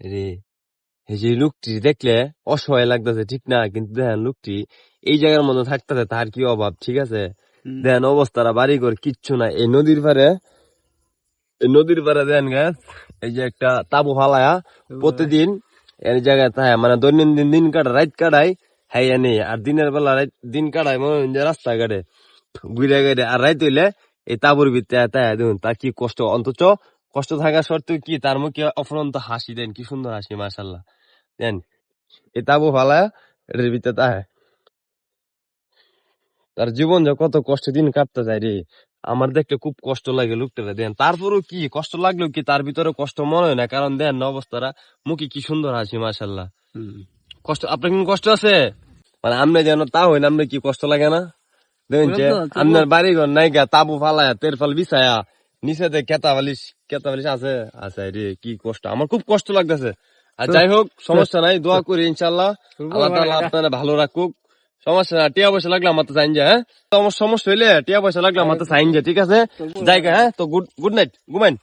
রে যে লোকটি দেখলে অসহায় লাগতেছে ঠিক না? কিন্তু দেখেন লোকটি এই জায়গার মধ্যে থাকতেছে তার কি অভাব? ঠিক আছে? দেখেন অবস্থাটা বাড়ি ঘর কিচ্ছু না এই নদীর পারে এই নদীর পারে দেখেন গাছ এই যে একটা তাবু ফালায়া প্রতিদিন এই জায়গায় তাই মানে দৈনন্দিন দিন কাটা রাত কাটায় হ্যাঁ এনে আর দিনের বেলা রাত দিন কাটায় মনে হয় রাস্তা কাটে ঘুরে গেড়ে আর রাত হইলে এই তাবুর ভিতরে তাই দেখুন তার কি কষ্ট। অন্তত কষ্ট থাকা সত্ত্বেও কি তার মুখে অফরন্ত হাসি দেন? কি সুন্দর হাসি মাশাল্লাহ দেন এই তাবু ফালা এটার ভিতরে তাই তার জীবন যে কত কষ্ট দিন কাটতে যায় রে। আমার দেখতে খুব কষ্ট লাগে লোকটা দেন। তারপরেও কি কষ্ট লাগলেও কি তার ভিতরে কষ্ট মনে হয় না? কারণ দেন না অবস্থাটা মুখে কি সুন্দর হাসি মাশাল্লাহ কষ্ট আপনার কি কষ্ট আছে? মানে আপনি যেন তা হইন আপনি কি কষ্ট লাগে না? দেখুন তো আপনার বাড়ি ঘর নাই গা তাবু ফালায়া তেরফাল বিছায়া নিচে কেতা বালিশ কেতা বালিশ আছে আছে রে কি কষ্ট। আমার খুব কষ্ট লাগতেছে। আর যাই হোক সমস্যা নাই দোয়া করি ইনশাল্লাহ আল্লাহ তাআলা আপনারা ভালো রাখুক। সমস্যা না টিয়া পয়সা লাগলে আমার তো চাইন যা হ্যাঁ? তোমার সমস্যা হইলে টিয়া পয়সা লাগলে আমার তো চাইন যা ঠিক আছে? জায়গা হ্যাঁ? তো গুড গুড নাইট ঘুমাইন।